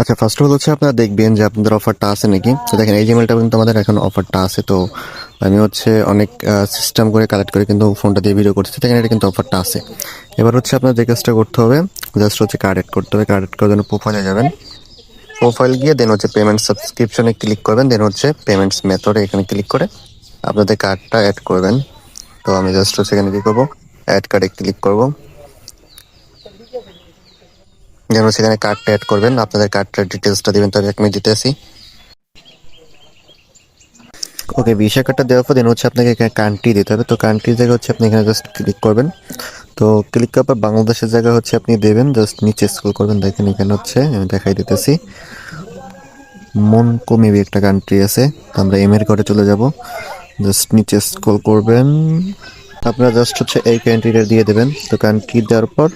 আচ্ছা first of all হচ্ছে আপনারা দেখবেন যে আপনাদের অফারটা আছে নাকি? তো দেখেন, এই জিমেলটা কিন্তু আমাদের এখন অফারটা আছে। তো আমি হচ্ছে অনেক সিস্টেম করে কালেক্ট করে কিন্তু ফোনটা দিয়ে ভিডিও করছি দেখেন, এটা কিন্তু অফারটা আছে। এবার হচ্ছে আপনার যে কাজটা করতে হবে জাস্ট হচ্ছে কার্ড এড করতে হবে। কার্ড এড করার জন্য প্রোফাইলে যাবেন। প্রোফাইল গিয়ে দেন হচ্ছে পেমেন্ট সাবস্ক্রিপশনে ক্লিক করবেন। দেন হচ্ছে পেমেন্টস মেথডে এখানে ক্লিক করে আপনাদের কার্ডটা অ্যাড করবেন। তো আমি জাস্ট হচ্ছে এখানে কী করব? অ্যাড কার্ডে ক্লিক করব। যেন সেখানে কার্ডটা অ্যাড করবেন। আপনাদের কার্ডটার ডিটেলসটা দিবেন তবে এক মিনিট দিতে আসি। ওকে ভিসা কার্ডটা দেওয়ার পর দেন হচ্ছে আপনাকে এখানে কান্ট্রি দিতে হবে। তো কান্ট্রির জায়গা হচ্ছে আপনি এখানে জাস্ট ক্লিক করবেন। তো ক্লিক করার পর বাংলাদেশের জায়গা হচ্ছে আপনি দেবেন জাস্ট নিচে স্ক্রল করবেন। দেখেন এখানে হচ্ছে, আমি দেখাই দিতেছি। মন মেবি একটা কান্ট্রি আছে। আমরা এম এর ঘরে চলে যাব। জাস্ট নিচে স্ক্রল করবেন। আপনারা জাস্ট হচ্ছে এই কান্ট্রিটা দিয়ে দেবেন। তো কান্ট্রি দেওয়ার পর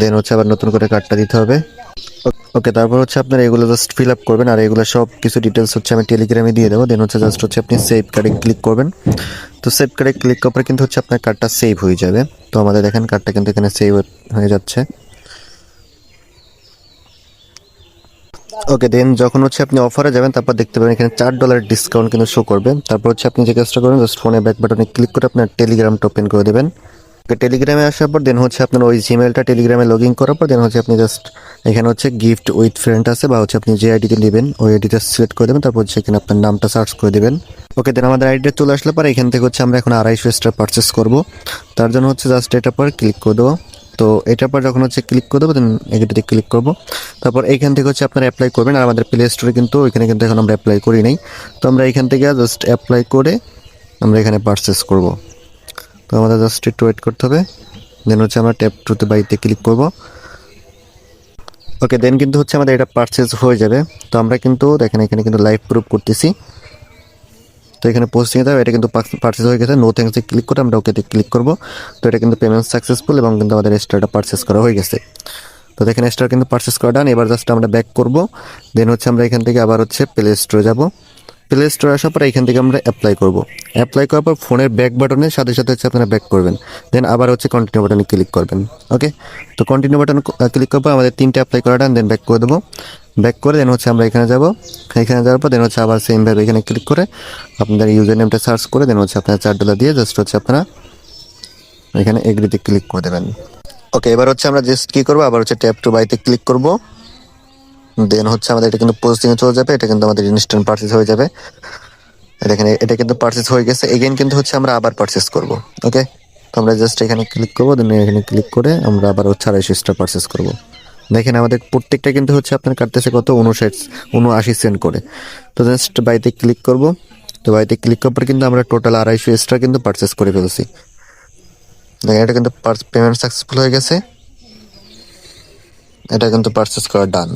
দেন হচ্ছে আবার নতুন করে কার্ডটা দিতে হবে। ওকে তারপর হচ্ছে আপনারা এগুলো জাস্ট ফিল আপ করবেন, আর এগুলো সব কিছু ডিটেলস হচ্ছে আমি টেলিগ্রামে দিয়ে দেবো। দেন হচ্ছে জাস্ট হচ্ছে আপনি সেভ কার্ডে ক্লিক করবেন। তো সেভ কার্ডে ক্লিক করার পরে কিন্তু হচ্ছে আপনার কার্ডটা সেভ হয়ে যাবে। তো আমাদের দেখেন কার্ডটা কিন্তু এখানে সেভ হয়ে যাচ্ছে। ওকে দেন যখন হচ্ছে আপনি অফারে যাবেন, তারপর দেখতে পাবেন এখানে চার ডলার ডিসকাউন্ট কিন্তু শো করবে। তারপর হচ্ছে আপনি যে কাজটা করবেন জাস্ট ফোনে ব্যাক বাটনে ক্লিক করে আপনার টেলিগ্রামটা ওপেন করে দেবেন। টেলিগ্রামে আসার পর দেন হচ্ছে আপনার ওই জিমেলটা টেলিগ্রামে লগ ইন করার পর দেন হচ্ছে আপনি জাস্ট এখানে হচ্ছে গিফট উইথ ফ্রেন্ড আছে বা হচ্ছে আপনি যে আইডিতে নেবেন, ওই আইডিটা সিলেক্ট করে দেবেন, তারপর হচ্ছে এখানে আপনার নামটা সার্চ করে দেবেন। ওকে দেন আমাদের আইডিটা চলে আসলে পরে এখান থেকে হচ্ছে আমরা এখন আড়াইশো স্টার পারচেস করব। তার জন্য হচ্ছে জাস্ট এটার পর ক্লিক করে দেবো। তো এটার পর যখন হচ্ছে ক্লিক করে দেবো দেন এটাতে ক্লিক করব। তারপর এইখান থেকে হচ্ছে আপনারা অ্যাপ্লাই করবেন। আর আমাদের প্লে স্টোরে কিন্তু ওইখানে কিন্তু এখন আমরা অ্যাপ্লাই করি নাই। তো আমরা এখান থেকে জাস্ট অ্যাপ্লাই করে আমরা এখানে পারচেস করব। তো আমাদের জাস্ট একটু ওয়েট করতে হবে। দেন হচ্ছে আমরা ট্যাপ টুতে বাড়িতে ক্লিক করব। ওকে দেন কিন্তু হচ্ছে আমাদের এটা পারচেজ হয়ে যাবে। তো আমরা কিন্তু দেখেন এখানে কিন্তু লাইভ প্রুফ করতেছি। তো এখানে পোস্টিং দেওয়া এটা কিন্তু পারচেজ হয়ে গেছে। নো থ্যাঙ্কসে ক্লিক করে আমরা ওকেতে ক্লিক করব। তো এটা কিন্তু পেমেন্ট সাকসেসফুল এবং কিন্তু আমাদের স্টারটা পারচেস করা হয়ে গেছে। তো দেখেন স্টার কিন্তু পারচেস করা ডান এবার জাস্ট আমরা ব্যাক করব। দেন হচ্ছে আমরা এখান থেকে আবার হচ্ছে প্লে স্টোরে যাব। প্লে স্টোরে আসার পর এখান থেকে আমরা অ্যাপ্লাই করব। অ্যাপ্লাই করার পর ফোনের ব্যাক বাটনের সাথে সাথে হচ্ছে আপনারা ব্যাক করবেন। দেন আবার হচ্ছে কন্টিনিউ বাটনে ক্লিক করবেন। ওকে তো কন্টিনিউ বাটন ক্লিক করার পর আমাদের তিনটে অ্যাপ্লাই করা ডান দেন ব্যাক করে দেবো। ব্যাক করে দেন হচ্ছে আমরা এখানে যাব। এখানে যাওয়ার পর দেন হচ্ছে আবার সেমভাবে এখানে ক্লিক করে আপনাদের ইউজার নেমটা সার্চ করে দেন হচ্ছে আপনারা চার ডলার দিয়ে জাস্ট হচ্ছে আপনারা এখানে এগ্রিতে ক্লিক করে দেবেন। ওকে এবার হচ্ছে আমরা জাস্ট কী করব? আবার হচ্ছে ট্যাপ টু বাইতে ক্লিক করব। দেন হচ্ছে আমাদের এটা কিন্তু পোস্টিংয়ে চলে যাবে, এটা কিন্তু আমাদের ইনস্ট্যান্ট পারচেস হয়ে যাবে। এখানে, এটা কিন্তু পারচেস হয়ে গেছে। এগেইন কিন্তু হচ্ছে আমরা আবার পারচেস করব ওকে তো আমরা জাস্ট এখানে ক্লিক করব দেন এখানে ক্লিক করে আমরা আবার হচ্ছে আড়াইশো স্টার পারচেস করব। দেখেন আমাদের প্রত্যেকটা কিন্তু হচ্ছে আপনার কাটতেছে কত? উনষাট, উনআশি সেন্ট করে। তো জাস্ট বাড়িতে ক্লিক করব। তো বাড়িতে ক্লিক করার পর কিন্তু আমরা টোটাল আড়াইশো এক্সট্রা কিন্তু পারচেস করে ফেলছি। দেখেন এটা কিন্তু পেমেন্ট সাকসেসফুল হয়ে গেছে। এটা কিন্তু পারচেস করা ডান